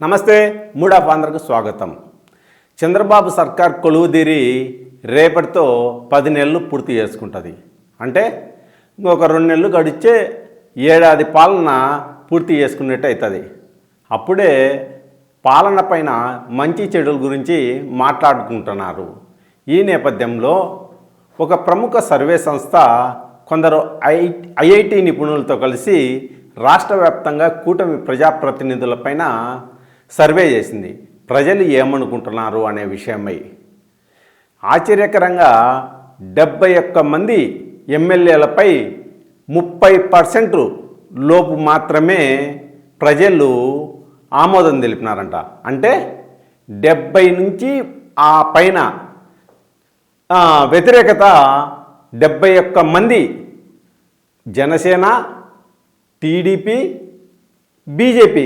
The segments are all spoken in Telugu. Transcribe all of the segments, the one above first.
నమస్తే మూడాఫ్ ఆంధ్రకు స్వాగతం. చంద్రబాబు సర్కార్ కొలువుదీరి రేపటితో పది నెలలు పూర్తి చేసుకుంటుంది. అంటే ఇంకొక రెండు నెలలు గడిచే ఏడాది పాలన పూర్తి చేసుకున్నట్టు అవుతుంది అప్పుడే పాలన పైన మంచి చెడుల గురించి మాట్లాడుకుంటున్నారు. ఈ నేపథ్యంలో ఒక ప్రముఖ సర్వే సంస్థ కొందరు ఐ ఐఐటి నిపుణులతో కలిసి రాష్ట్ర వ్యాప్తంగా కూటమి ప్రజాప్రతినిధులపైన సర్వే చేసింది. ప్రజలు ఏమనుకుంటున్నారు అనే విషయమై. ఆశ్చర్యకరంగా డెబ్బై ఒక్క మంది ఎమ్మెల్యేలపై ముప్పై పర్సెంట్ లోపు మాత్రమే ప్రజలు ఆమోదం తెలిపినారంట. అంటే డెబ్బై నుంచి ఆ పైన వ్యతిరేకత డెబ్బై ఒక్క మంది జనసేన టీడీపీ బీజేపీ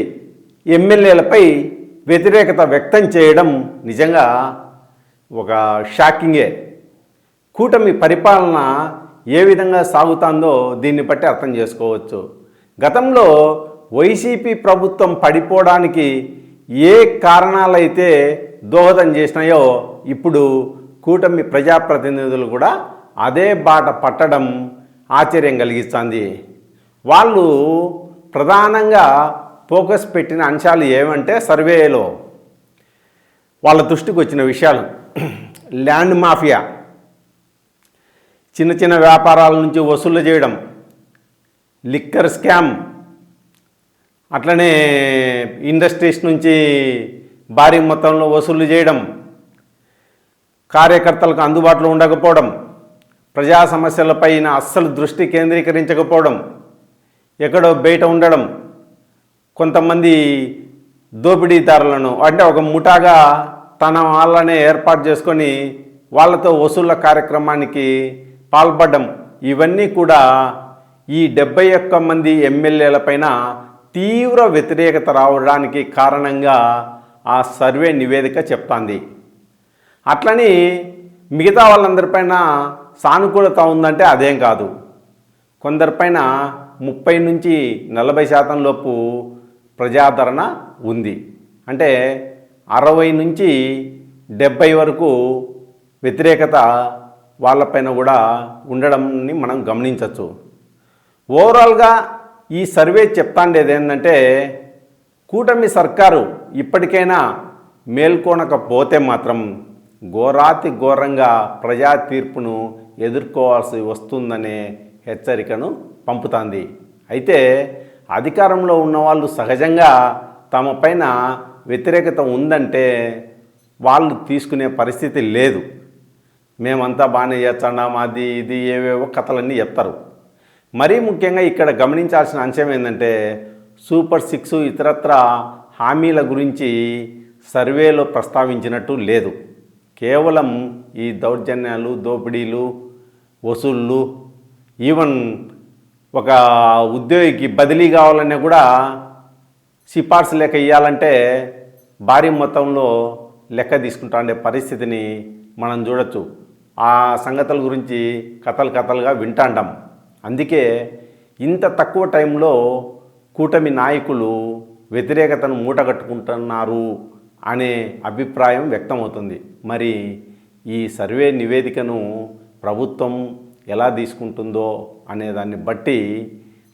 ఎమ్మెల్యేలపై వ్యతిరేకత వ్యక్తం చేయడం నిజంగా ఒక షాకింగే. కూటమి పరిపాలన ఏ విధంగా సాగుతుందో దీన్ని బట్టి అర్థం చేసుకోవచ్చు. గతంలో వైసీపీ ప్రభుత్వం పడిపోవడానికి ఏ కారణాలైతే దోహదం చేసినాయో ఇప్పుడు కూటమి ప్రజాప్రతినిధులు కూడా అదే బాట పట్టడం ఆశ్చర్యం కలిగిస్తుంది. వాళ్ళు ప్రధానంగా ఫోకస్ పెట్టిన అంశాలు ఏమంటే సర్వేలో వాళ్ళ దృష్టికి వచ్చిన విషయాలు. ల్యాండ్ మాఫియా చిన్న చిన్న వ్యాపారాల నుంచి వసూలు చేయడం లిక్కర్ స్కామ్ అట్లనే ఇండస్ట్రీస్ నుంచి భారీ మొత్తంలో వసూలు చేయడం కార్యకర్తలకు అందుబాటులో ఉండకపోవడం ప్రజా సమస్యలపైన అస్సలు దృష్టి కేంద్రీకరించకపోవడం ఎక్కడో బయట ఉండడం కొంతమంది దోపిడీదారులను అంటే ఒక ముఠాగా తన వాళ్ళనే ఏర్పాటు చేసుకొని వాళ్ళతో వసూళ్ళ కార్యక్రమానికి పాల్పడడం ఇవన్నీ కూడా ఈ డెబ్బై ఒక్క మంది ఎమ్మెల్యేలపైన తీవ్ర వ్యతిరేకత రావడానికి కారణంగా ఆ సర్వే నివేదిక చెప్తాంది. అట్లని మిగతా వాళ్ళందరిపైన సానుకూలత ఉందంటే అదేం కాదు. కొందరిపైన ముప్పై నుంచి నలభై శాతం లోపు ప్రజాదరణ ఉంది. అంటే అరవై నుంచి డెబ్బై వరకు వ్యతిరేకత వాళ్ళపైన కూడా ఉండడంని మనం గమనించవచ్చు. ఓవరాల్గా ఈ సర్వే చెప్తాండేది ఏంటంటే కూటమి సర్కారు ఇప్పటికైనా మేల్కొనకపోతే మాత్రం ఘోరాతి ఘోరంగా ప్రజా తీర్పును ఎదుర్కోవాల్సి వస్తుందనే హెచ్చరికను పంపుతాంది. అయితే అధికారంలో ఉన్నవాళ్ళు సహజంగా తమ పైన వ్యతిరేకత ఉందంటే వాళ్ళు తీసుకునే పరిస్థితి లేదు. మేమంతా బాగానే చేస్తున్నాం అది ఇది ఏవేవో కథలన్నీ చెప్తారు. మరీ ముఖ్యంగా ఇక్కడ గమనించాల్సిన అంశం ఏంటంటే సూపర్ సిక్స్ ఇతరత్ర హామీల గురించి సర్వేలో ప్రస్తావించినట్టు లేదు. కేవలం ఈ దౌర్జన్యాలు దోపిడీలు వసూళ్ళు ఈవెన్ ఒక ఉద్యోగికి బదిలీ కావాలన్నా కూడా సిఫార్సు లెక్క ఇవ్వాలంటే భారీ మొత్తంలో లెక్క తీసుకుంటా ఉండే పరిస్థితిని మనం చూడొచ్చు. ఆ సంగతుల గురించి కథలు కథలుగా వింటాండం అందుకే ఇంత తక్కువ టైంలో కూటమి నాయకులు వ్యతిరేకతను మూటగట్టుకుంటున్నారు అనే అభిప్రాయం వ్యక్తమవుతుంది. మరి ఈ సర్వే నివేదికను ప్రభుత్వం ఎలా తీసుకుంటుందో అనే దాన్ని బట్టి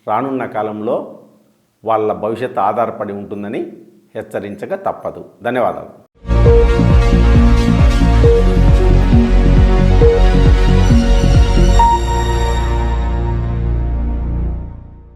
రానున్న కాలంలో వాళ్ళ భవిష్యత్తు ఆధారపడి ఉంటుందని హెచ్చరించక తప్పదు. ధన్యవాదాలు.